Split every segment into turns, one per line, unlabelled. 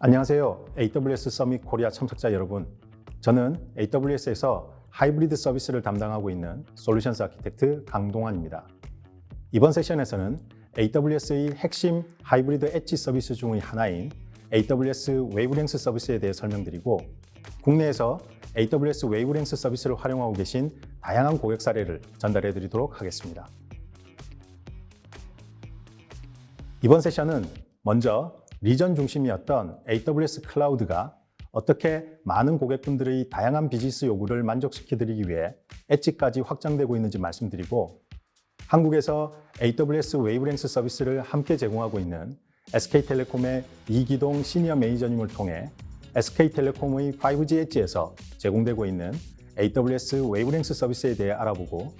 안녕하세요. AWS 서밋 코리아 참석자 여러분. 저는 AWS에서 하이브리드 서비스를 담당하고 있는 솔루션스 아키텍트 강동환입니다. 이번 세션에서는 AWS의 핵심 하이브리드 엣지 서비스 중의 하나인 AWS 웨이브랭스 서비스에 대해 설명드리고 국내에서 AWS 웨이브랭스 서비스를 활용하고 계신 다양한 고객 사례를 전달해 드리도록 하겠습니다. 이번 세션은 먼저 리전 중심이었던 AWS 클라우드가 어떻게 많은 고객분들의 다양한 비즈니스 요구를 만족시켜드리기 위해 엣지까지 확장되고 있는지 말씀드리고 한국에서 AWS 웨이브랭스 서비스를 함께 제공하고 있는 SK텔레콤의 이기동 시니어 매니저님을 통해 SK텔레콤의 5G 엣지에서 제공되고 있는 AWS 웨이브랭스 서비스에 대해 알아보고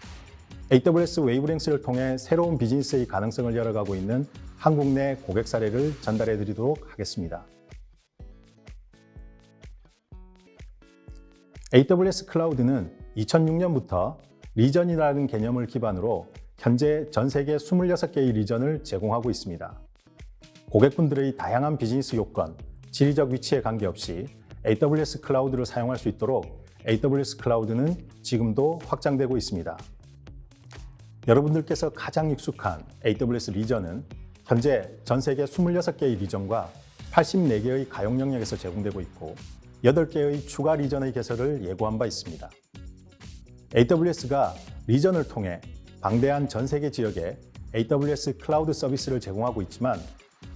AWS 웨이브랭스를 통해 새로운 비즈니스의 가능성을 열어가고 있는 한국 내 고객 사례를 전달해 드리도록 하겠습니다. AWS 클라우드는 2006년부터 리전이라는 개념을 기반으로 현재 전 세계 26개의 리전을 제공하고 있습니다. 고객분들의 다양한 비즈니스 요건, 지리적 위치에 관계없이 AWS 클라우드를 사용할 수 있도록 AWS 클라우드는 지금도 확장되고 있습니다. 여러분들께서 가장 익숙한 AWS 리전은 현재 전 세계 26개의 리전과 84개의 가용 영역에서 제공되고 있고 8개의 추가 리전의 개설을 예고한 바 있습니다. AWS가 리전을 통해 방대한 전 세계 지역에 AWS 클라우드 서비스를 제공하고 있지만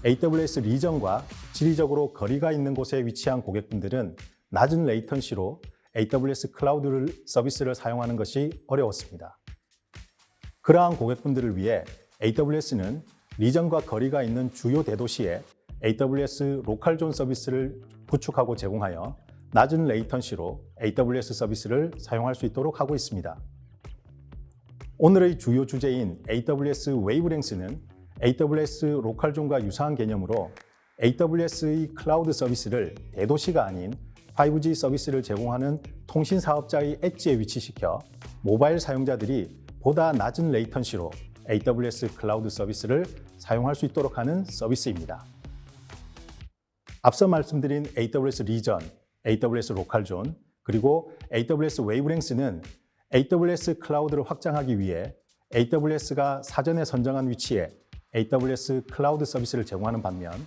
AWS 리전과 지리적으로 거리가 있는 곳에 위치한 고객분들은 낮은 레이턴시로 AWS 클라우드 서비스를 사용하는 것이 어려웠습니다. 그러한 고객분들을 위해 AWS는 리전과 거리가 있는 주요 대도시에 AWS 로컬 존 서비스를 구축하고 제공하여 낮은 레이턴시로 AWS 서비스를 사용할 수 있도록 하고 있습니다. 오늘의 주요 주제인 AWS 웨이브랭스는 AWS 로컬 존과 유사한 개념으로 AWS의 클라우드 서비스를 대도시가 아닌 5G 서비스를 제공하는 통신 사업자의 엣지에 위치시켜 모바일 사용자들이 보다 낮은 레이턴시로 AWS 클라우드 서비스를 사용할 수 있도록 하는 서비스입니다. 앞서 말씀드린 AWS 리전, AWS 로컬존, 그리고 AWS 웨이브랭스는 AWS 클라우드를 확장하기 위해 AWS가 사전에 선정한 위치에 AWS 클라우드 서비스를 제공하는 반면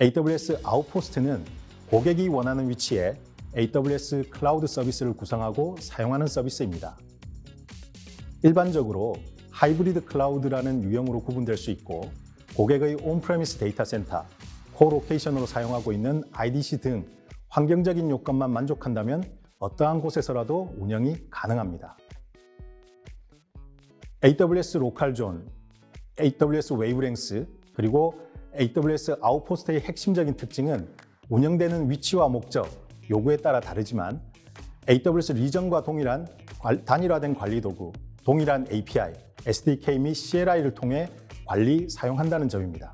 AWS 아웃포스트는 고객이 원하는 위치에 AWS 클라우드 서비스를 구성하고 사용하는 서비스입니다. 일반적으로 하이브리드 클라우드라는 유형으로 구분될 수 있고 고객의 온프레미스 데이터 센터, 코로케이션으로 사용하고 있는 IDC 등 환경적인 요건만 만족한다면 어떠한 곳에서라도 운영이 가능합니다. AWS 로컬존, AWS 웨이브랭스, 그리고 AWS 아웃포스트의 핵심적인 특징은 운영되는 위치와 목적, 요구에 따라 다르지만 AWS 리전과 동일한 단일화된 관리 도구, 동일한 API, SDK 및 CLI를 통해 관리, 사용한다는 점입니다.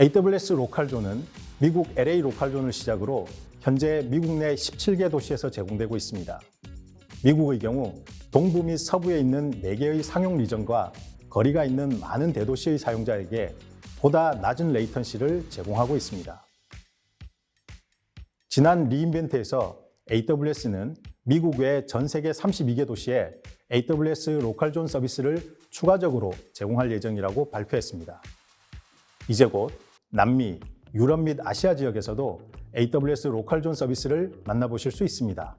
AWS 로컬존은 미국 LA 로컬존을 시작으로 현재 미국 내 17개 도시에서 제공되고 있습니다. 미국의 경우 동부 및 서부에 있는 4개의 상용 리전과 거리가 있는 많은 대도시의 사용자에게 보다 낮은 레이턴시를 제공하고 있습니다. 지난 리인벤트에서 AWS는 미국 외 전 세계 32개 도시에 AWS 로컬존 서비스를 추가적으로 제공할 예정이라고 발표했습니다. 이제 곧 남미, 유럽 및 아시아 지역에서도 AWS 로컬존 서비스를 만나보실 수 있습니다.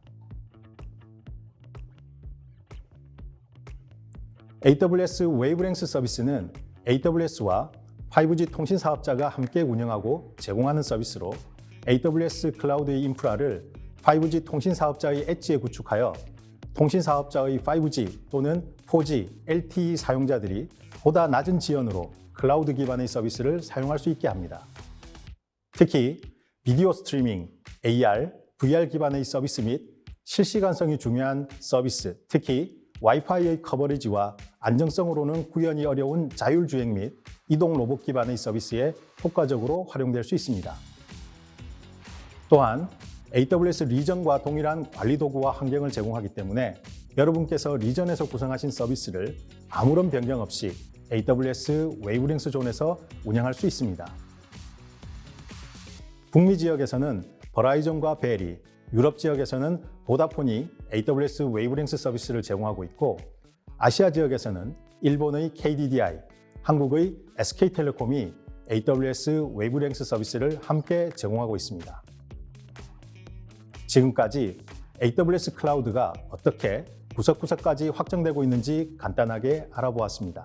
AWS 웨이브랭스 서비스는 AWS와 5G 통신 사업자가 함께 운영하고 제공하는 서비스로 AWS 클라우드의 인프라를 5G 통신 사업자의 엣지에 구축하여 통신 사업자의 5G 또는 4G, LTE 사용자들이 보다 낮은 지연으로 클라우드 기반의 서비스를 사용할 수 있게 합니다. 특히 비디오 스트리밍, AR, VR 기반의 서비스 및 실시간성이 중요한 서비스, 특히 와이파이의 커버리지와 안정성으로는 구현이 어려운 자율주행 및 이동 로봇 기반의 서비스에 효과적으로 활용될 수 있습니다. 또한 AWS 리전과 동일한 관리 도구와 환경을 제공하기 때문에 여러분께서 리전에서 구성하신 서비스를 아무런 변경 없이 AWS 웨이브랭스 존에서 운영할 수 있습니다. 북미 지역에서는 버라이전과 벨이, 유럽 지역에서는 보다폰이 AWS 웨이브랭스 서비스를 제공하고 있고 아시아 지역에서는 일본의 KDDI, 한국의 SK텔레콤이 AWS 웨이브랭스 서비스를 함께 제공하고 있습니다. 지금까지 AWS 클라우드가 어떻게 구석구석까지 확정되고 있는지 간단하게 알아보았습니다.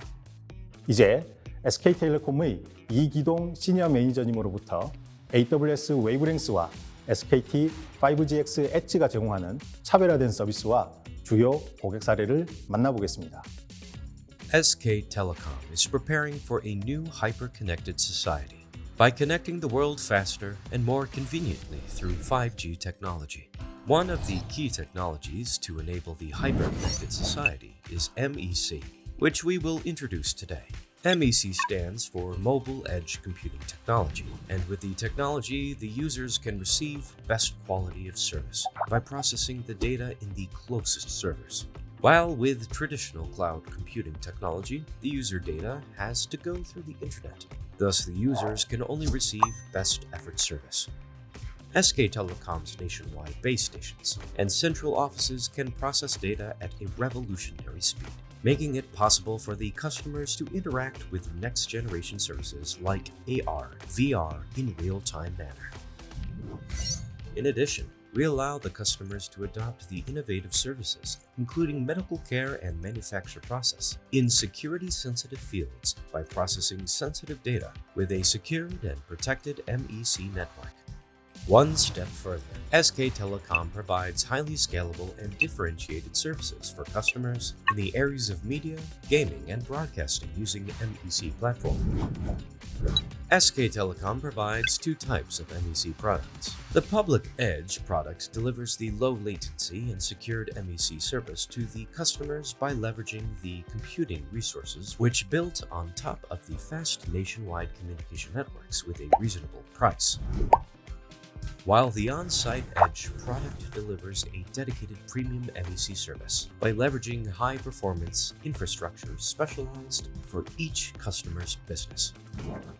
이제 SK텔레콤의 이기동 시니어 매니저님으로부터 AWS 웨이브랭스와 SKT 5GX 엣지가 제공하는 차별화된 서비스와 주요 고객 사례를 만나보겠습니다.
SK Telecom is preparing for a new hyper connected society by connecting the world faster and more conveniently through 5G technology. One of the key technologies to enable the hyper connected society is MEC, which we will introduce today. MEC stands for Mobile Edge Computing Technology, and with the technology, the users can receive best quality of service by processing the data in the closest servers. While with traditional cloud computing technology, the user data has to go through the internet. Thus, the users can only receive best effort service. SK Telecom's nationwide base stations and central offices can process data at a revolutionary speed, making it possible for the customers to interact with next generation services like AR, VR in real time manner. In addition, we allow the customers to adopt the innovative services, including medical care and manufacture process, in security sensitive fields by processing sensitive data with a secured and protected MEC network. One step further, SK Telecom provides highly scalable and differentiated services for customers in the areas of media, gaming, and broadcasting using the MEC platform. SK Telecom provides two types of MEC products. The Public Edge product delivers the low latency and secured MEC service to the customers by leveraging the computing resources which built on top of the fast nationwide communication networks with a reasonable price While the on site Edge product delivers a dedicated premium MEC service by leveraging high performance infrastructure specialized for each customer's business.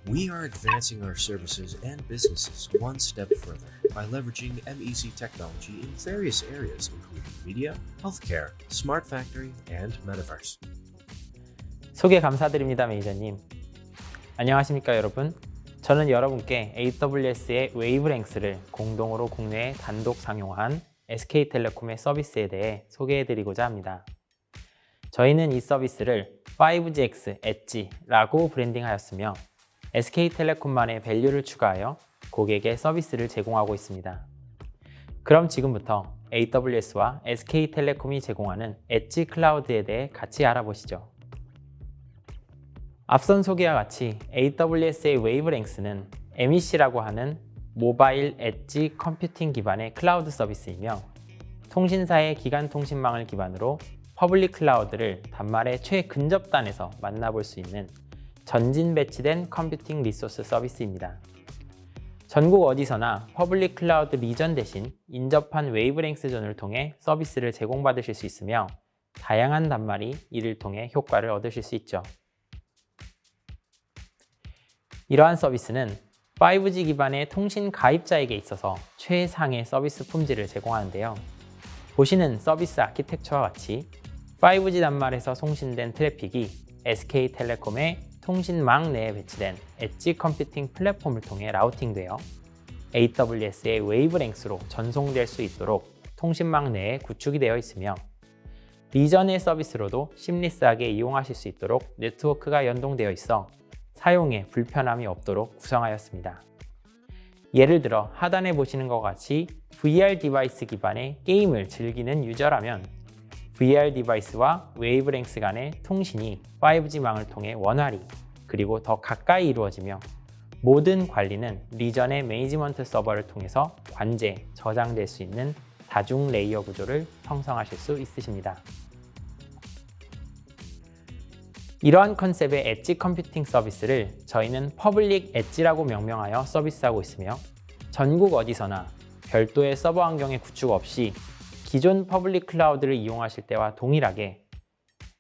We are advancing our services and businesses one step further by leveraging MEC technology in various areas, including media, healthcare, smart factory, and metaverse.
소개 감사드립니다, 매니저님. 안녕하십니까, 여러분? 저는 여러분께 AWS의 웨이브랭스를 공동으로 국내에 단독 상용한 SK텔레콤의 서비스에 대해 소개해드리고자 합니다. 저희는 이 서비스를 5GX 엣지라고 브랜딩하였으며 SK텔레콤만의 밸류를 추가하여 고객의 서비스를 제공하고 있습니다. 그럼 지금부터 AWS와 SK텔레콤이 제공하는 엣지 클라우드에 대해 같이 알아보시죠. 앞선 소개와 같이 AWS의 웨이브랭스는 MEC라고 하는 모바일 엣지 컴퓨팅 기반의 클라우드 서비스이며 통신사의 기간 통신망을 기반으로 퍼블릭 클라우드를 단말의 최근접단에서 만나볼 수 있는 전진 배치된 컴퓨팅 리소스 서비스입니다. 전국 어디서나 퍼블릭 클라우드 리전 대신 인접한 웨이브랭스 존을 통해 서비스를 제공받으실 수 있으며 다양한 단말이 이를 통해 효과를 얻으실 수 있죠. 이러한 서비스는 5G 기반의 통신 가입자에게 있어서 최상의 서비스 품질을 제공하는데요. 보시는 서비스 아키텍처와 같이 5G 단말에서 송신된 트래픽이 SK텔레콤의 통신망 내에 배치된 엣지 컴퓨팅 플랫폼을 통해 라우팅되어 AWS의 웨이브랭스로 전송될 수 있도록 통신망 내에 구축이 되어 있으며 리전의 서비스로도 심리스하게 이용하실 수 있도록 네트워크가 연동되어 있어 사용에 불편함이 없도록 구성하였습니다. 예를 들어 하단에 보시는 것 같이 VR 디바이스 기반의 게임을 즐기는 유저라면 VR 디바이스와 웨이브랭스 간의 통신이 5G망을 통해 원활히 그리고 더 가까이 이루어지며 모든 관리는 리전의 매니지먼트 서버를 통해서 관제, 저장될 수 있는 다중 레이어 구조를 형성하실 수 있으십니다. 이러한 컨셉의 엣지 컴퓨팅 서비스를 저희는 퍼블릭 엣지라고 명명하여 서비스하고 있으며 전국 어디서나 별도의 서버 환경의 구축 없이 기존 퍼블릭 클라우드를 이용하실 때와 동일하게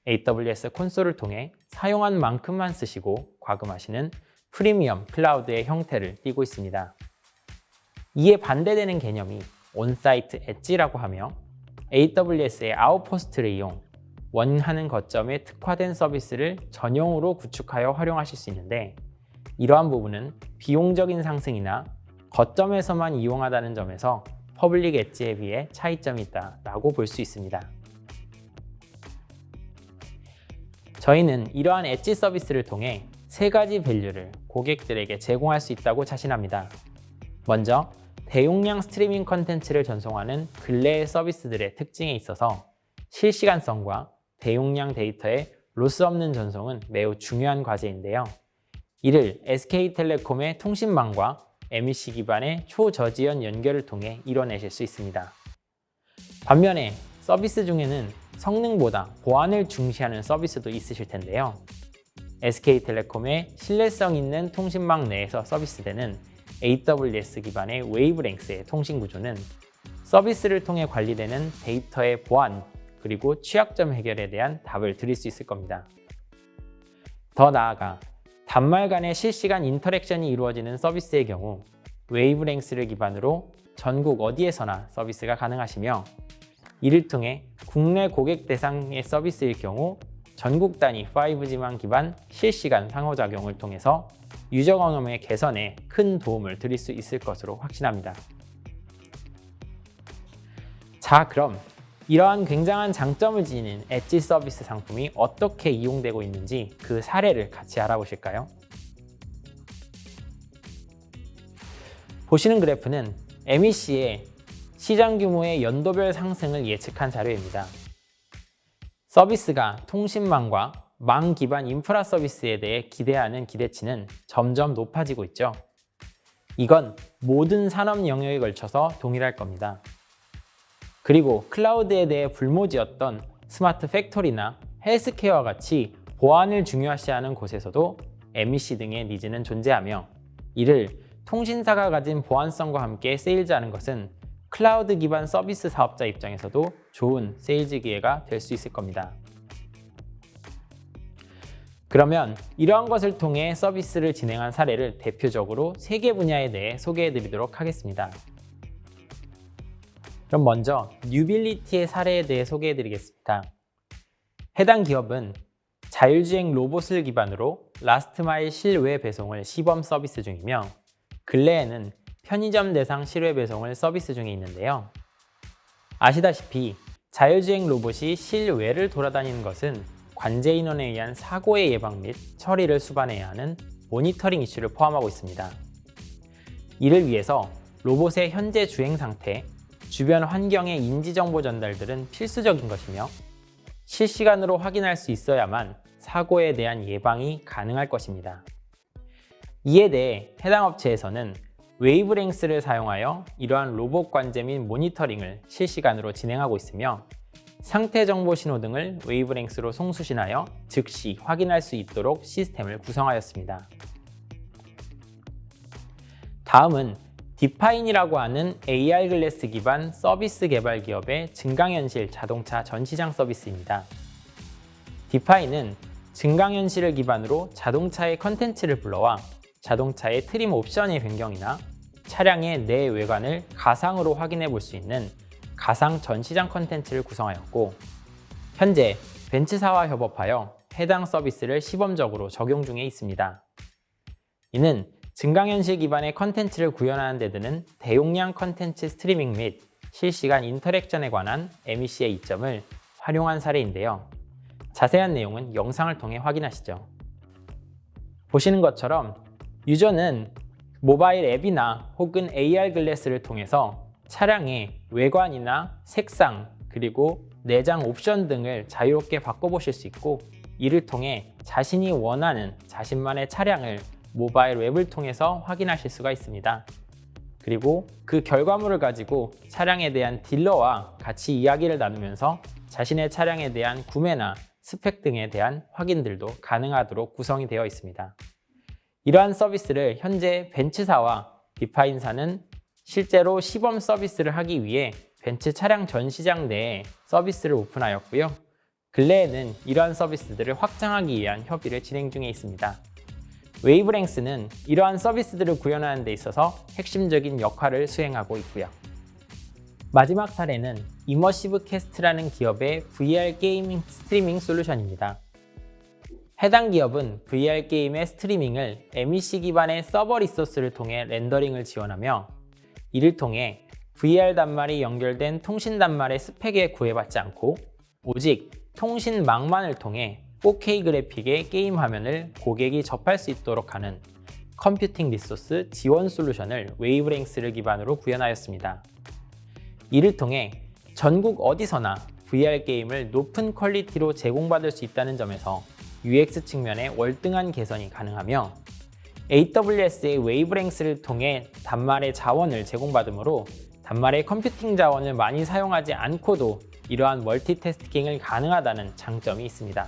AWS 콘솔을 통해 사용한 만큼만 쓰시고 과금하시는 프리미엄 클라우드의 형태를 띠고 있습니다. 이에 반대되는 개념이 온사이트 엣지라고 하며 AWS의 아웃포스트를 이용 원하는 거점에 특화된 서비스를 전용으로 구축하여 활용하실 수 있는데 이러한 부분은 비용적인 상승이나 거점에서만 이용하다는 점에서 퍼블릭 엣지에 비해 차이점이 있다라고 볼 수 있습니다. 저희는 이러한 엣지 서비스를 통해 세 가지 밸류를 고객들에게 제공할 수 있다고 자신합니다. 먼저 대용량 스트리밍 컨텐츠를 전송하는 근래의 서비스들의 특징에 있어서 실시간성과 대용량 데이터의 로스 없는 전송은 매우 중요한 과제인데요. 이를 SK텔레콤의 통신망과 MEC 기반의 초저지연 연결을 통해 이뤄내실 수 있습니다. 반면에 서비스 중에는 성능보다 보안을 중시하는 서비스도 있으실 텐데요. SK텔레콤의 신뢰성 있는 통신망 내에서 서비스되는 AWS 기반의 웨이브랭스의 통신 구조는 서비스를 통해 관리되는 데이터의 보안 그리고 취약점 해결에 대한 답을 드릴 수 있을 겁니다. 더 나아가 단말 간의 실시간 인터랙션이 이루어지는 서비스의 경우 웨이브랭스를 기반으로 전국 어디에서나 서비스가 가능하시며 이를 통해 국내 고객 대상의 서비스일 경우 전국 단위 5G만 기반 실시간 상호작용을 통해서 유저 경험의 개선에 큰 도움을 드릴 수 있을 것으로 확신합니다. 자, 그럼 이러한 굉장한 장점을 지닌 엣지 서비스 상품이 어떻게 이용되고 있는지 그 사례를 같이 알아보실까요? 보시는 그래프는 MEC의 시장 규모의 연도별 상승을 예측한 자료입니다. 서비스가 통신망과 망 기반 인프라 서비스에 대해 기대하는 기대치는 점점 높아지고 있죠. 이건 모든 산업 영역에 걸쳐서 동일할 겁니다. 그리고 클라우드에 대해 불모지였던 스마트 팩토리나 헬스케어와 같이 보안을 중요시하는 곳에서도 MEC 등의 니즈는 존재하며 이를 통신사가 가진 보안성과 함께 세일즈하는 것은 클라우드 기반 서비스 사업자 입장에서도 좋은 세일즈 기회가 될 수 있을 겁니다. 그러면 이러한 것을 통해 서비스를 진행한 사례를 대표적으로 세 개 분야에 대해 소개해 드리도록 하겠습니다. 그럼 먼저 뉴빌리티의 사례에 대해 소개해 드리겠습니다. 해당 기업은 자율주행 로봇을 기반으로 라스트마일 실외 배송을 시범 서비스 중이며 근래에는 편의점 대상 실외 배송을 서비스 중에 있는데요. 아시다시피 자율주행 로봇이 실외를 돌아다니는 것은 관제 인원에 의한 사고의 예방 및 처리를 수반해야 하는 모니터링 이슈를 포함하고 있습니다. 이를 위해서 로봇의 현재 주행 상태, 주변 환경의 인지 정보 전달들은 필수적인 것이며 실시간으로 확인할 수 있어야만 사고에 대한 예방이 가능할 것입니다. 이에 대해 해당 업체에서는 웨이브랭스를 사용하여 이러한 로봇 관제 및 모니터링을 실시간으로 진행하고 있으며 상태 정보 신호 등을 웨이브랭스로 송수신하여 즉시 확인할 수 있도록 시스템을 구성하였습니다. 다음은 디파인이라고 하는 AR 글래스 기반 서비스 개발 기업의 증강현실 자동차 전시장 서비스입니다. 디파인은 증강현실을 기반으로 자동차의 컨텐츠를 불러와 자동차의 트림 옵션의 변경이나 차량의 내 외관을 가상으로 확인해 볼 수 있는 가상 전시장 컨텐츠를 구성하였고 현재 벤츠사와 협업하여 해당 서비스를 시범적으로 적용 중에 있습니다. 이는 증강현실 기반의 컨텐츠를 구현하는 데 드는 대용량 컨텐츠 스트리밍 및 실시간 인터랙션에 관한 MEC의 이점을 활용한 사례인데요. 자세한 내용은 영상을 통해 확인하시죠. 보시는 것처럼 유저는 모바일 앱이나 혹은 AR 글래스를 통해서 차량의 외관이나 색상 그리고 내장 옵션 등을 자유롭게 바꿔보실 수 있고 이를 통해 자신이 원하는 자신만의 차량을 모바일 웹을 통해서 확인하실 수가 있습니다. 그리고 그 결과물을 가지고 차량에 대한 딜러와 같이 이야기를 나누면서 자신의 차량에 대한 구매나 스펙 등에 대한 확인들도 가능하도록 구성이 되어 있습니다. 이러한 서비스를 현재 벤츠사와 디파인사는 실제로 시범 서비스를 하기 위해 벤츠 차량 전시장 내에 서비스를 오픈하였고요. 근래에는 이러한 서비스들을 확장하기 위한 협의를 진행 중에 있습니다. 웨이브랭스는 이러한 서비스들을 구현하는 데 있어서 핵심적인 역할을 수행하고 있고요. 마지막 사례는 이머시브 캐스트라는 기업의 VR 게이밍 스트리밍 솔루션입니다. 해당 기업은 VR 게임의 스트리밍을 MEC 기반의 서버 리소스를 통해 렌더링을 지원하며 이를 통해 VR 단말이 연결된 통신 단말의 스펙에 구애받지 않고 오직 통신망만을 통해 4K 그래픽의 게임 화면을 고객이 접할 수 있도록 하는 컴퓨팅 리소스 지원 솔루션을 웨이브랭스를 기반으로 구현하였습니다. 이를 통해 전국 어디서나 VR 게임을 높은 퀄리티로 제공받을 수 있다는 점에서 UX 측면의 월등한 개선이 가능하며 AWS의 웨이브랭스를 통해 단말의 자원을 제공받으므로 단말의 컴퓨팅 자원을 많이 사용하지 않고도 이러한 멀티태스킹을 가능하다는 장점이 있습니다.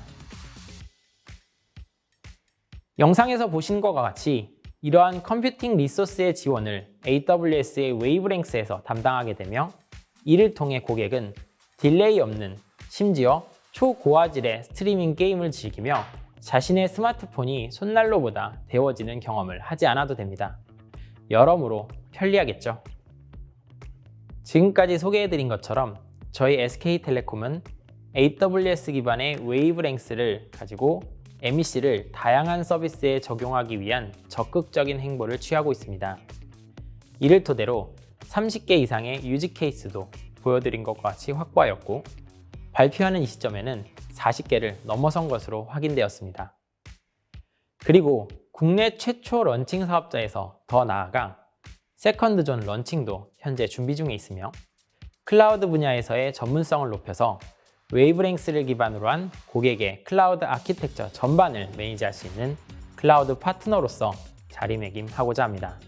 영상에서 보신 것과 같이 이러한 컴퓨팅 리소스의 지원을 AWS의 웨이브랭스에서 담당하게 되며 이를 통해 고객은 딜레이 없는 심지어 초고화질의 스트리밍 게임을 즐기며 자신의 스마트폰이 손난로보다 데워지는 경험을 하지 않아도 됩니다. 여러모로 편리하겠죠. 지금까지 소개해드린 것처럼 저희 SK텔레콤은 AWS 기반의 웨이브랭스를 가지고 MEC를 다양한 서비스에 적용하기 위한 적극적인 행보를 취하고 있습니다. 이를 토대로 30개 이상의 유지 케이스도 보여드린 것과 같이 확보하였고 발표하는 이 시점에는 40개를 넘어선 것으로 확인되었습니다. 그리고 국내 최초 런칭 사업자에서 더 나아가 세컨드존 런칭도 현재 준비 중에 있으며 클라우드 분야에서의 전문성을 높여서 웨이브랭스를 기반으로 한 고객의 클라우드 아키텍처 전반을 매니지할 수 있는 클라우드 파트너로서 자리매김하고자 합니다.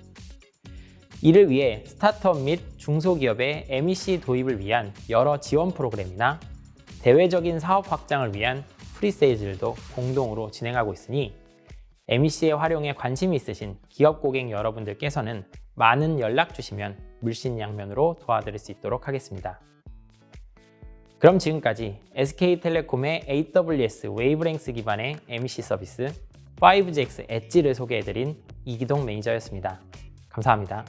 이를 위해 스타트업 및 중소기업의 MEC 도입을 위한 여러 지원 프로그램이나 대외적인 사업 확장을 위한 프리세일즈도 공동으로 진행하고 있으니 MEC의 활용에 관심이 있으신 기업 고객 여러분들께서는 많은 연락 주시면 물신양면으로 도와드릴 수 있도록 하겠습니다. 그럼 지금까지 SK텔레콤의 AWS 웨이브랭스 기반의 MEC 서비스 5GX 엣지를 소개해드린 이기동 매니저였습니다. 감사합니다.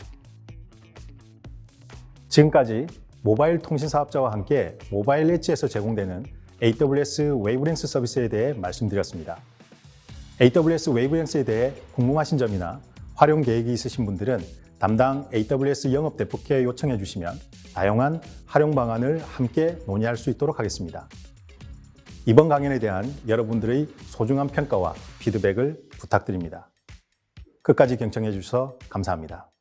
지금까지 모바일 통신 사업자와 함께 모바일 엣지에서 제공되는 AWS 웨이브랭스 서비스에 대해 말씀드렸습니다. AWS 웨이브랭스에 대해 궁금하신 점이나 활용 계획이 있으신 분들은 담당 AWS 영업 대표께 요청해 주시면 다양한 활용 방안을 함께 논의할 수 있도록 하겠습니다. 이번 강연에 대한 여러분들의 소중한 평가와 피드백을 부탁드립니다. 끝까지 경청해 주셔서 감사합니다.